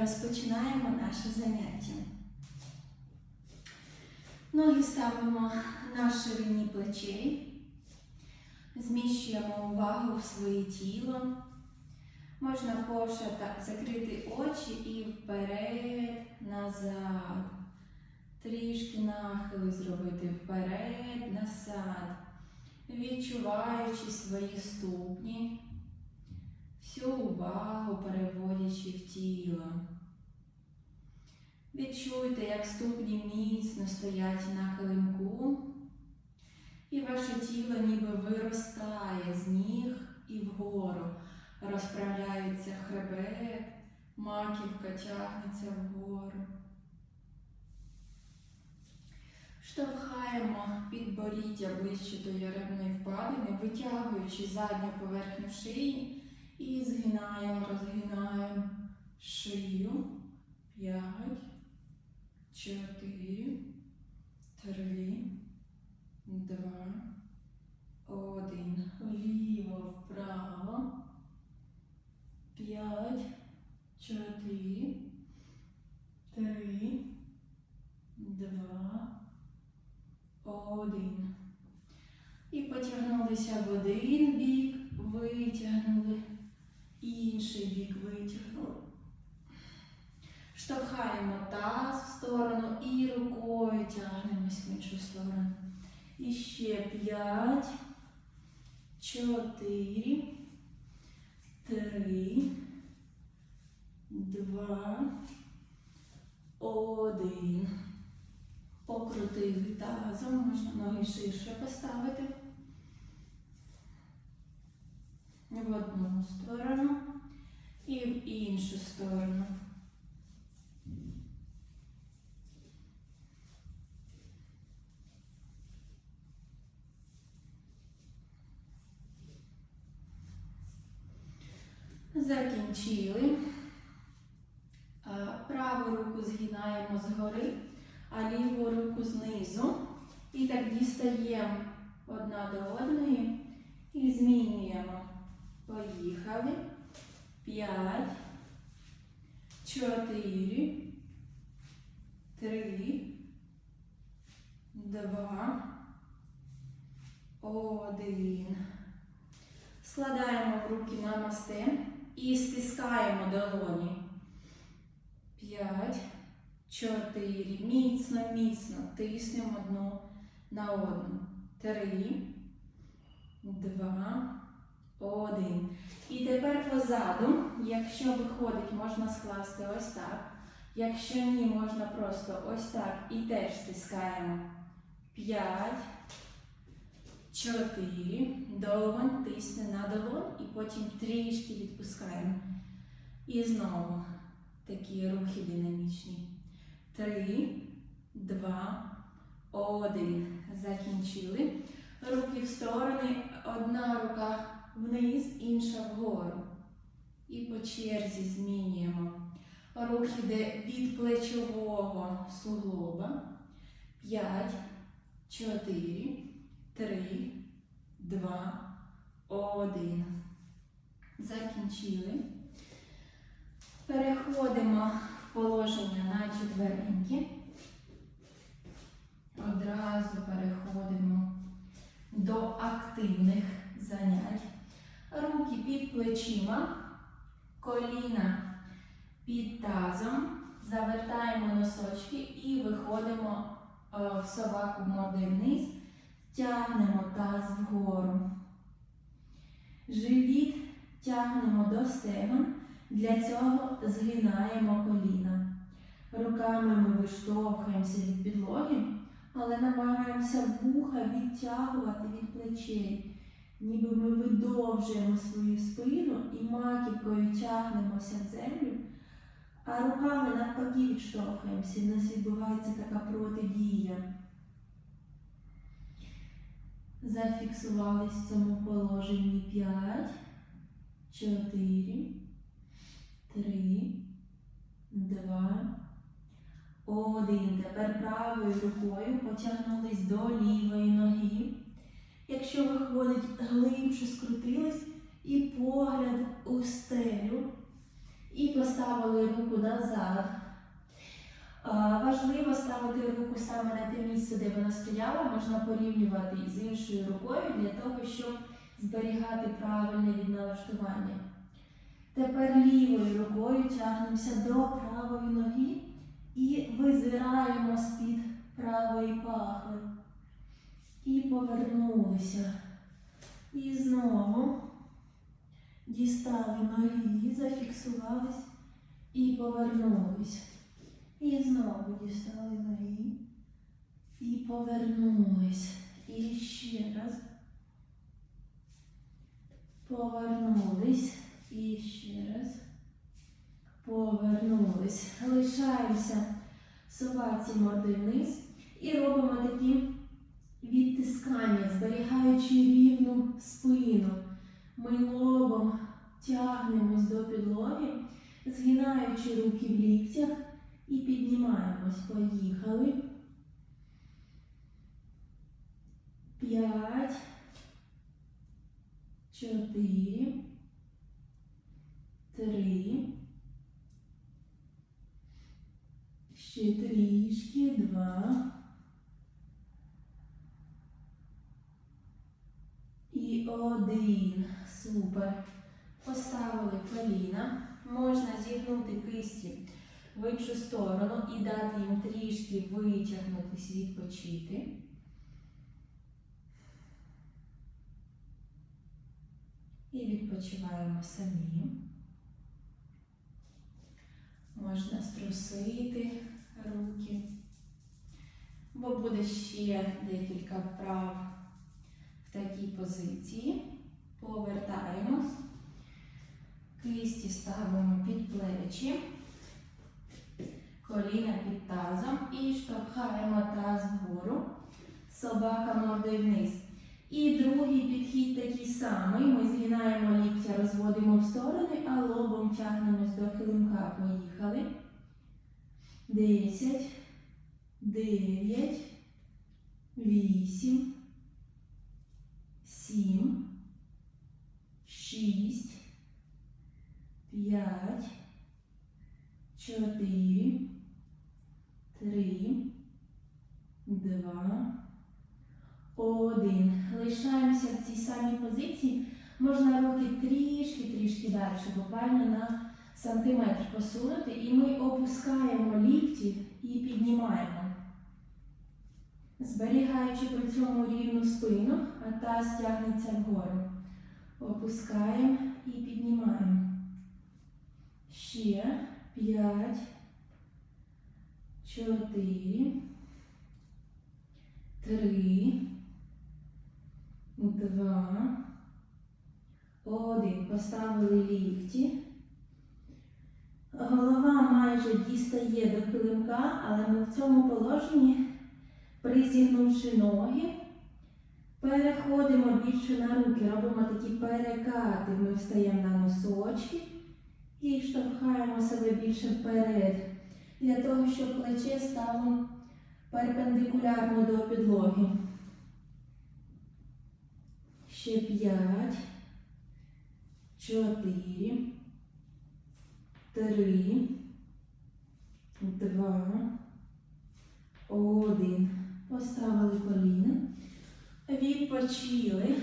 розпочинаємо наше заняття. Ноги ставимо на ширині плечей, зміщуємо увагу в своє тіло. Можна пошата закрити очі і вперед, назад. Трішки нахилу зробити вперед, назад, відчуваючи свої ступні, всю увагу переводячи в тіло. Відчуйте, як ступні міцно стоять на килимку, і ваше тіло ніби виростає з ніг і вгору. Розправляється хребет, маківка тягнеться вгору. Штовхаємо підборіддя ближче до яремної впадини, витягуючи задню поверхню шиї і згинаємо, розгинаємо. Шию. П'ять, чотири, три, два, один. Вліво, вправо. П'ять, чотири, три, два, один. І потягнулися в один бік, витягнули, інший бік витягнули. Штовхаємо таз в сторону і рукою тягнемось в іншу сторону. І ще п'ять, чотири, три, два, один. Покрутили тазом, можна ноги ширше поставити. В одну сторону і в іншу сторону. Закінчили. Е, Праву руку згинаємо згори, а ліву руку знизу. І так дістаємо одна до одної і змінюємо. Поїхали. П'ять, чотири, три, два, один. Складаємо руки на масте і стискаємо долоні. П'ять, чотири. Міцно, міцно тиснемо одну на одну. Три, два, один. І тепер позаду, якщо виходить, можна скласти ось так. Якщо ні, можна просто ось так і теж стискаємо. П'ять, чотири. Долонь тисне на долонь і потім трішки відпускаємо. І знову такі рухи динамічні. Три, два, один. Закінчили. Руки в сторони. Одна рука вниз, інша вгору. І по черзі змінюємо. Рух іде від плечового суглоба. П'ять, чотири, три, два, один. Закінчили. Переходимо в положення на четвереньки. Одразу переходимо до активних занять. Руки під плечима, коліна під тазом. Завертаємо носочки і виходимо е, в собаку мордою вниз. Тягнемо таз вгору. Живіт тягнемо до стегон. Для цього згинаємо коліна. Руками ми виштовхуємося від підлоги, але намагаємося вуха відтягувати від плечей, ніби ми видовжуємо свою спину і маківкою тягнемося в землю, а руками навпаки відштовхуємося. У нас відбувається така протидія. Зафіксувались в цьому положенні 5, 4, 3, 2, 1. Тепер правою рукою потягнулись до лівої ноги. Якщо виходить, глибше скрутились і погляд у стелю. І поставили руку назад. Важливо ставити руку саме на те місце, де вона стояла, можна порівнювати з іншою рукою для того, щоб зберігати правильне відналаштування. Тепер лівою рукою тягнемося до правої ноги і визираємо з-під правої пахви. І повернулися. І знову дістали ноги, зафіксувались і повернулись. І знову дістали ноги і повернулись. І ще раз. Повернулись. І ще раз. Повернулись. Лишаємося собаці морди вниз. І робимо такі відтискання, зберігаючи рівну спину. Ми лобом тягнемось до підлоги, згинаючи руки в ліктях і піднімаємось. Поїхали. П'ять. Чотири. Три. Ще трішки. Два. І один. Супер. Поставили коліна. Можна зігнути кисті в іншу сторону і дати їм трішки витягнутися, відпочити. І відпочиваємо самі. Можна струсити руки, бо буде ще декілька вправ в такій позиції. Повертаємось. Кисті ставимо під плечі, коліна під тазом і штовхаємо таз вгору, собака мордою вниз. І другий підхід такий самий. Ми згинаємо ліктя, розводимо в сторони, а лобом тягнемось до килимка. Поїхали. Десять, дев'ять, вісім, сім, шість, п'ять, чотири, три, два, один. Лишаємося в цій самій позиції. Можна руки трішки-трішки далі, буквально на сантиметр посунути, і ми опускаємо лікті і піднімаємо. Зберігаючи при цьому рівну спину, а таз тягнеться вгору. Опускаємо і піднімаємо. Ще п'ять, чотири, три, два, один. Поставили лікті. Голова майже дістає до килимка, але ми в цьому положенні, призігнувши ноги, переходимо більше на руки, робимо такі перекати. Ми встаємо на носочки і штовхаємо себе більше вперед, для того, щоб плече стало перпендикулярно до підлоги. Ще п'ять, чотири, три, два, один. Поставили коліна. Відпочили.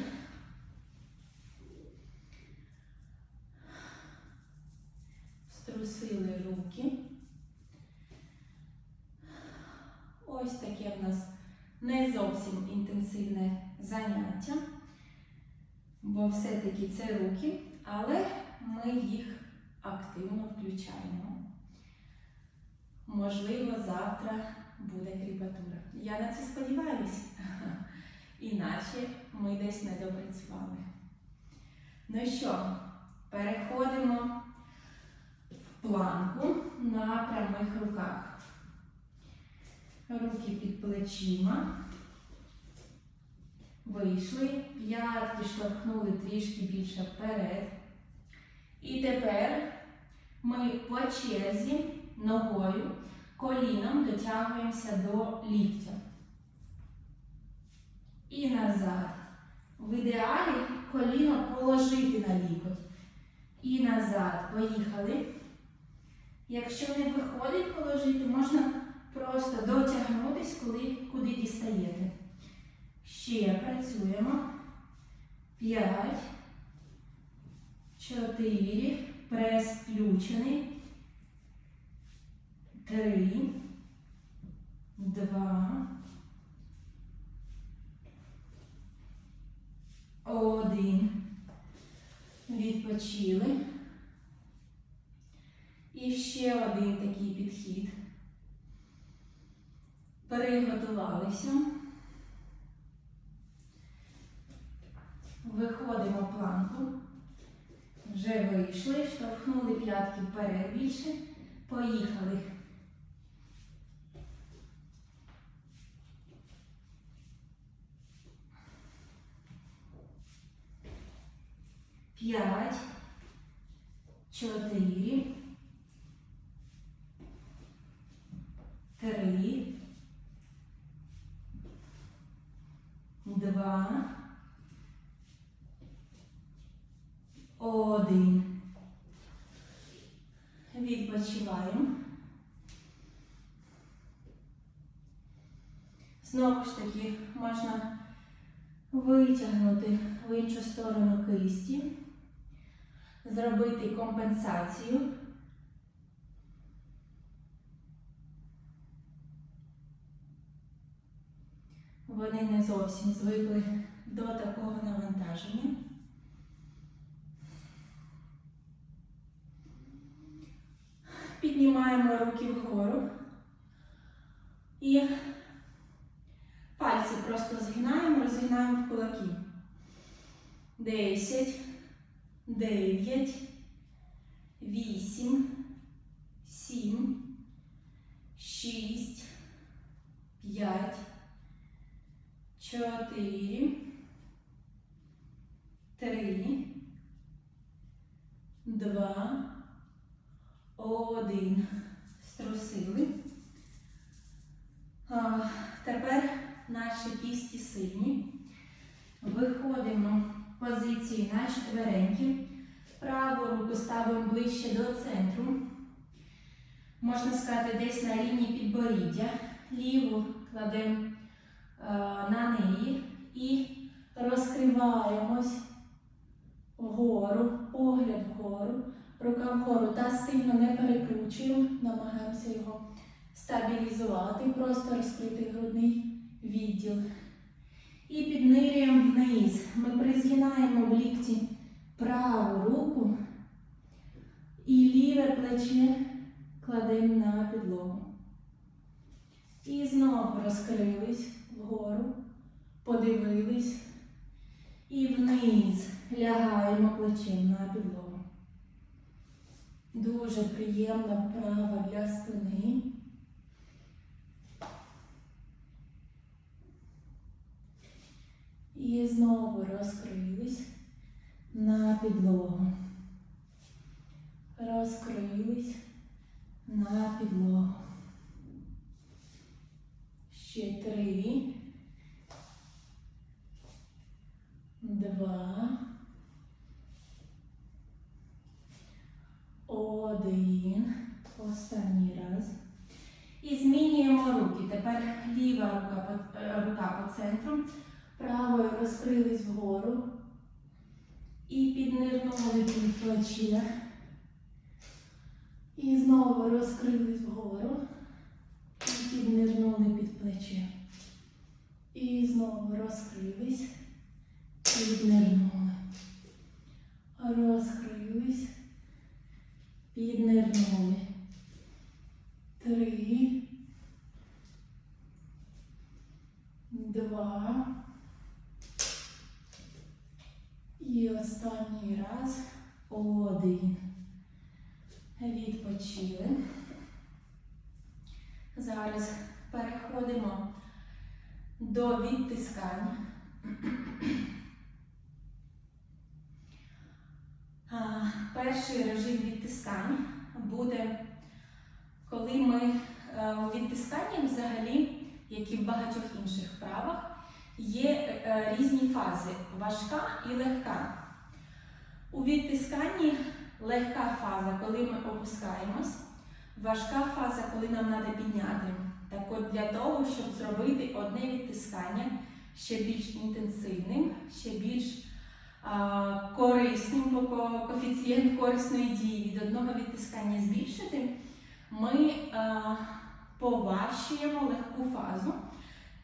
Струсили руки. Ось таке в нас не зовсім інтенсивне заняття, бо все-таки це руки, але ми їх активно включаємо. Можливо, завтра буде кріпатура. Я на це сподіваюся. Іначе ми десь не допрацювали. Ну що, переходимо в планку на прямих руках. Руки під плечима. Вийшли, п'ятки штовхнули трішки більше вперед. І тепер ми по черзі ногою, коліном дотягуємося до ліктя. І назад. В ідеалі коліно положити на лікоть. І назад. Поїхали. Якщо не виходить положити, можна просто дотягнутись, коли, куди дістаєте. Ще працюємо. П'ять. Чотири. Прес включений. Три. Два. Один. Відпочили. І ще один такий підхід. Приготувалися. Виходимо планку. Вже вийшли, штовхнули п'ятки вперед більше. Поїхали. П'ять, чотири, три, два, один. Відпочиваємо. Знову ж таки можна витягнути в іншу сторону кисті, зробити компенсацію. Вони не зовсім звикли до такого навантаження. Піднімаємо руки вгору і пальці просто згинаємо, розгинаємо в кулаки. Десять, дев'ять, вісім, сім, шість, п'ять, чотири, три, два, один. Струсили. А, тепер наші кісті сильні. Виходимо позиції на четвереньки. Праву руку ставимо ближче до центру. Можна сказати, десь на рівні підборіддя. Ліву кладемо е, на неї і розкриваємось вгору, погляд вгору, рука вгору та сильно не перекручуємо, намагаємося його стабілізувати, просто розкрити грудний відділ. І піднирюємо вниз. Ми призгинаємо в лікті праву руку і ліве плече кладемо на підлогу. І знову розкрились вгору, подивились і вниз лягаємо плечем на підлогу. Дуже приємна вправа для спини. І знову розкрились на підлогу. Розкрились на підлогу. Ще три. Два. Один. Останній раз. І змінюємо руки. Тепер ліва рука е, рука по центру. Правою розкрились вгору. І піднирнули під плече. І знову розкрились вгору. І піднирнули під плече. І знову розкрились. Піднирнули. Розкрились. Піднирнули. Три. Два. І останній раз. Один. Відпочили. Зараз переходимо до відтискання. Перший режим відтискань буде, коли ми е, у відтисканні взагалі, як і в багатьох інших вправах, є е, різні фази важка і легка. У відтисканні легка фаза, коли ми опускаємось, важка фаза, коли нам треба підняти. Так от для того, щоб зробити одне відтискання ще більш інтенсивним, ще більш а, корисним, бо коефіцієнт корисної дії від одного відтискання збільшити, ми а, поважчуємо легку фазу.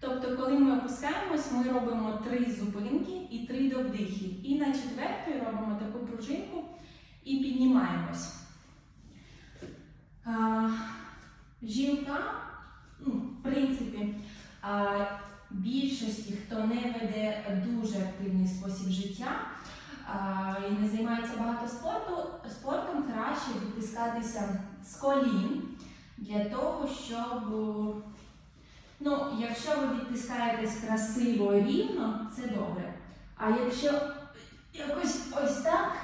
Тобто, коли ми опускаємось, ми робимо три зупинки і три довдихи. І на четвертій робимо таку пружинку і піднімаємось. Жінка, ну, в принципі, більшості, хто не веде дуже активний спосіб життя і не займається багато спорту, спортом краще відтискатися з колін для того, щоб. Ну, якщо ви відтискаєтесь красиво і рівно, це добре. А якщо якось ось так,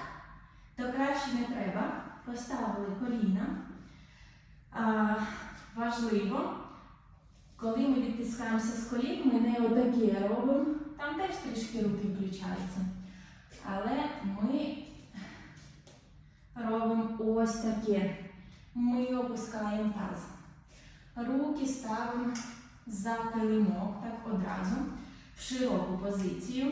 то краще не треба. Поставили коліна. А, важливо, коли ми відтискаємося з колін, ми не отакі робимо. Там теж трішки руки включаються. Але ми робимо ось таке. Ми опускаємо таз. Руки ставимо за килимок, так одразу, в широку позицію.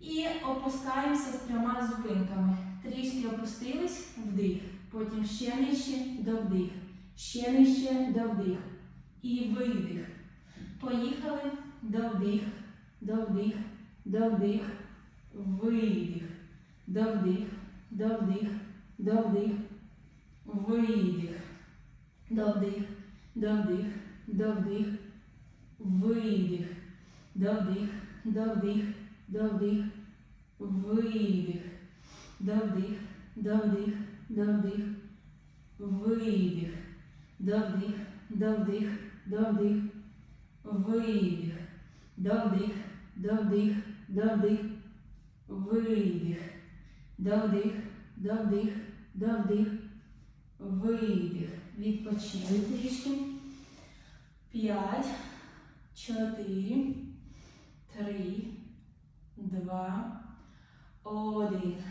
І опускаємося з трьома зупинками. Трішки опустились, вдих. Потім ще нижче, до вдих. Ще нижче, до вдих. І видих. Поїхали до вдих, до вдих, до вдих, видих. До вдих, до вдих, до вдих, видих. До вдих, до вдих, видих. До вдих, до вдих, до вдих, видих. До вдих, до вдих, до вдих, видих. До вдих, до вдих, до вдих, видих. До вдих, до вдих, до вдих, видих. До вдих, до вдих, до вдих, видих. Відпочили трішки. П'ять, чотири, три, два, один.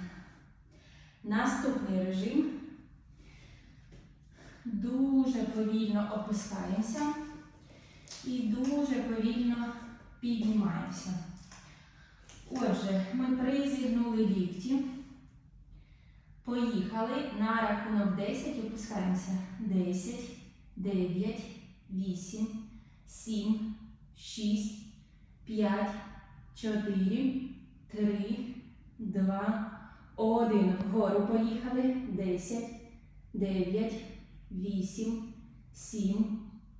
Наступний режим. Дуже повільно опускаємося і дуже повільно піднімаємося. Отже, ми призігнули лікті. Поїхали на рахунок 10 опускаємося. 10, 9, 8, 7, 6, 5, 4, 3, 2, 1. Вгору поїхали. 10, 9, 8, 7,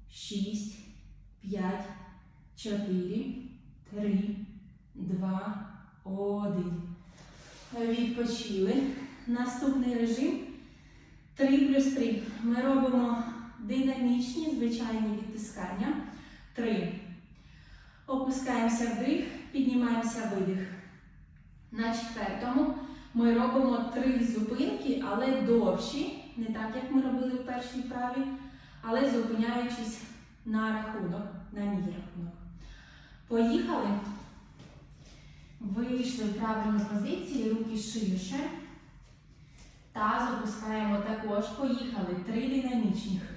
6, 5, 4, 3, 2, 1. Відпочили. Наступний режим 3 плюс 3. Ми робимо динамічні звичайні відтискання. 3. Опускаємося вдих, піднімаємося видих. На четвертому ми робимо три зупинки, але довші, не так, як ми робили в першій вправі, але зупиняючись на рахунок, на мій рахунок. Поїхали. Вийшли в правильну позицію, руки ширше. Таз опускаємо також. Поїхали. Три динамічних.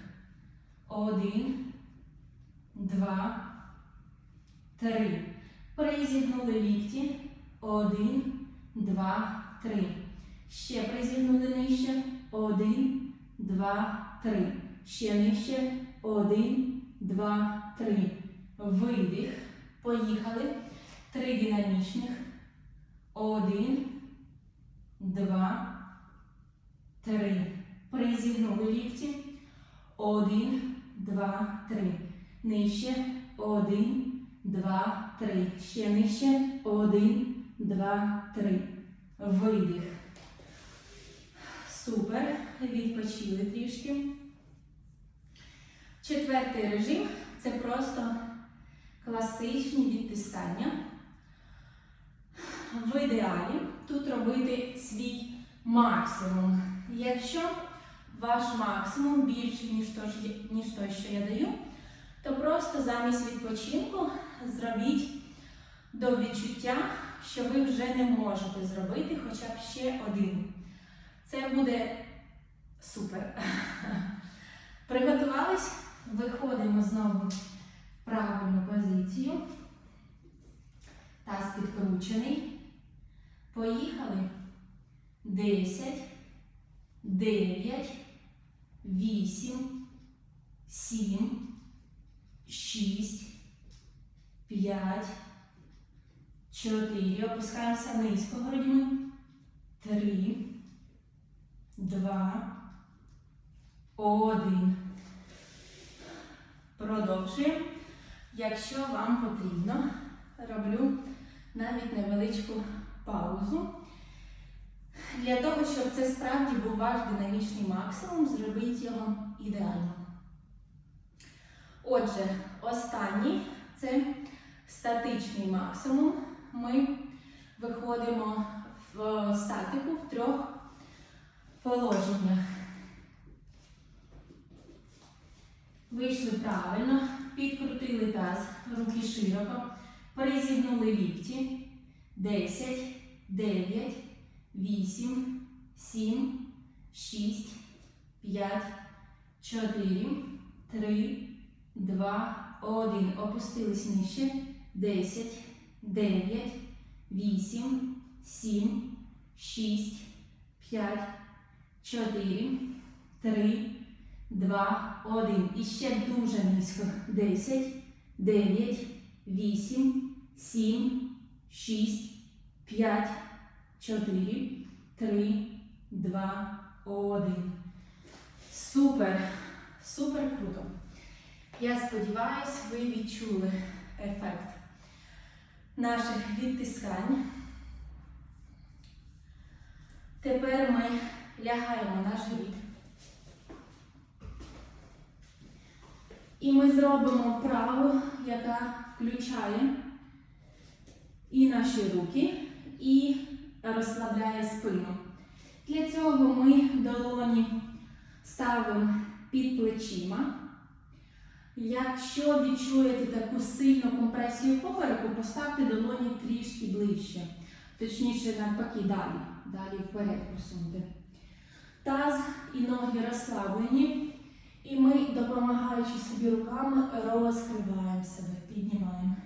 Один, два, три. Призігнули лікті. Один, два, три. Ще призігнули нижче. Один, два, три. Ще нижче. Один, два, три. Видих. Поїхали. Три динамічних. Один, два, три. Призігнули лікті. Один, два, три. Нижче. Один, два, три. Ще нижче. Один, два, три. Видих. Супер. Відпочили трішки. Четвертий режим це просто класичні відтискання. В ідеалі тут робити свій максимум. Якщо ваш максимум більший, ніж що- ніж той, що я даю, то просто замість відпочинку зробіть до відчуття, що ви вже не можете зробити хоча б ще один. Це буде супер. Приготувались? Виходимо знову в правильну позицію. Таз підкручений. Поїхали. 10, 9, 8, 7, 6, 5, 4. Опускаємося низько грудьми. 3, 2, 1. Продовжуємо. Якщо вам потрібно, роблю навіть невеличку паузу. Для того, щоб це справді був ваш динамічний максимум, зробіть його ідеально. Отже, останній це статичний максимум. Ми виходимо в статику в трьох положеннях. Вийшли правильно, підкрутили таз, руки широко, призігнули лікті. 10, 9, 8, 7, 6, 5, 4, 3, 2, 1. Опустились нижче. 10, 9, 8, 7, 6, 5, 4, 3, 2, 1. І ще дуже низько. 10, 9, 8, 7, 6, 5, 4, 3, 2, 1. Супер! Супер круто! Я сподіваюся, ви відчули ефект наших відтискань. Тепер ми лягаємо на живіт. І ми зробимо вправу, яка включає і наші руки, і розслабляє спину. Для цього ми долоні ставимо під плечима. Якщо відчуєте таку сильну компресію попереку, поставте долоні трішки ближче. Точніше, навпаки, далі. Далі вперед просуньте. Таз і ноги розслаблені. І ми, допомагаючи собі руками, розкриваємо себе, піднімаємо.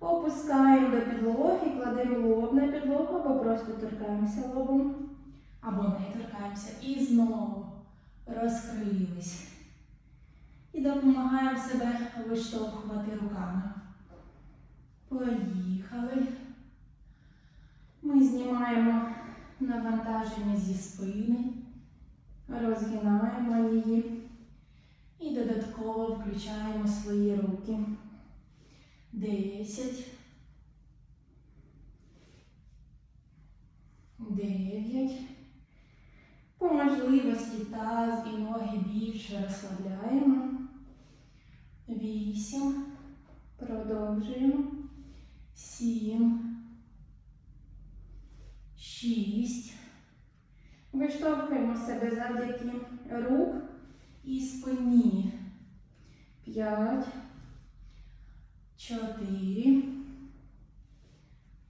Опускаємо до підлоги, кладемо лоб на підлогу, або просто торкаємося лобом, або не торкаємося. І знову розкрились. І допомагаємо себе виштовхувати руками. Поїхали. Ми знімаємо навантаження зі спини, розгинаємо її і додатково включаємо свої руки. Десять. Дев'ять. По можливості таз і ноги більше розслабляємо. Вісім. Продовжуємо. Сім. Шість. Виштовхуємо себе завдяки рук і спині. П'ять. Чотири.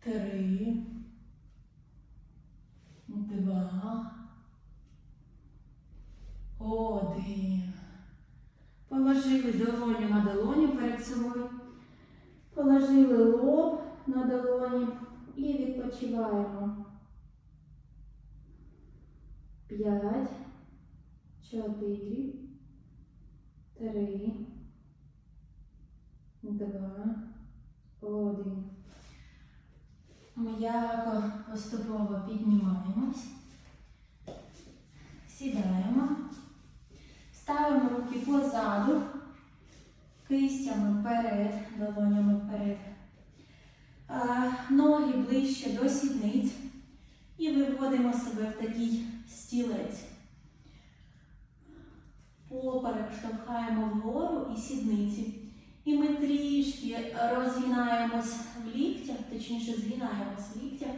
Три. Два. Один. Положили долоню на долоню перед собою. Положили лоб на долоні і відпочиваємо. П'ять, чотири, три, два, один. М'яко поступово піднімаємось. Сідаємо. Ставимо руки позаду, кистями вперед, долонями вперед. Ноги ближче до сідниць. І виводимо себе в такий стілець. Поперек штовхаємо вгору і сідниці. І ми трішки розгинаємось в ліктях, точніше згинаємось в ліктях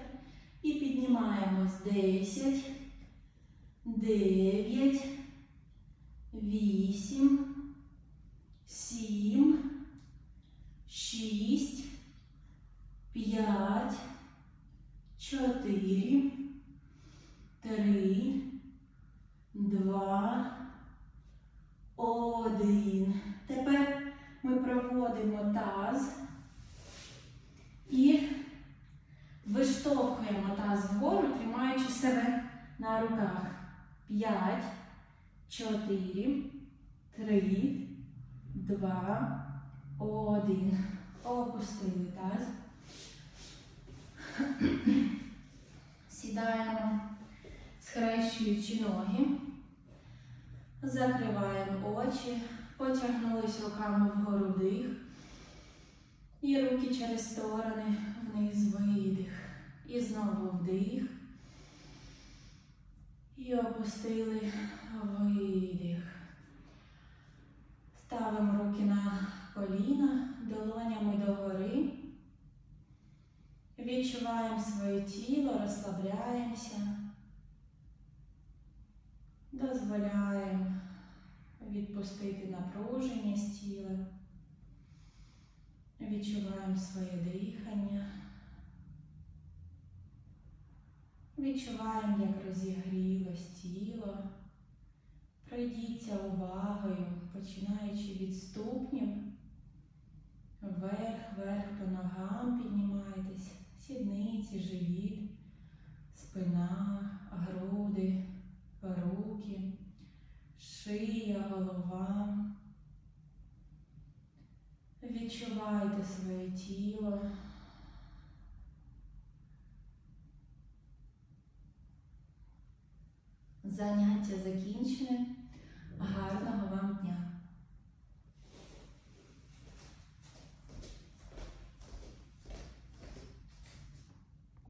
і піднімаємось 10, 9, 8, 7, 6, 5, 4, 3, 2, ми проводимо таз і виштовхуємо таз вгору, тримаючи себе на руках. П'ять, чотири, три, два, один. Опустили таз. Сідаємо, схрещуючи ноги, закриваємо очі потягнулись руками вгору вдих. І руки через сторони вниз видих. І знову вдих. І опустили видих. Ставимо руки на коліна, долонями догори. Відчуваємо своє тіло, розслабляємося. Дозволяємо відпустити напруження з тіла. Відчуваємо своє дихання. Відчуваємо, як розігрілось тіло. Пройдіться увагою, починаючи від ступнів. Вверх, вверх по ногам піднімайтесь, сідниці, живіт, спина, груди, руки, шия, голова. Відчувайте своє тіло. Заняття закінчене. Гарного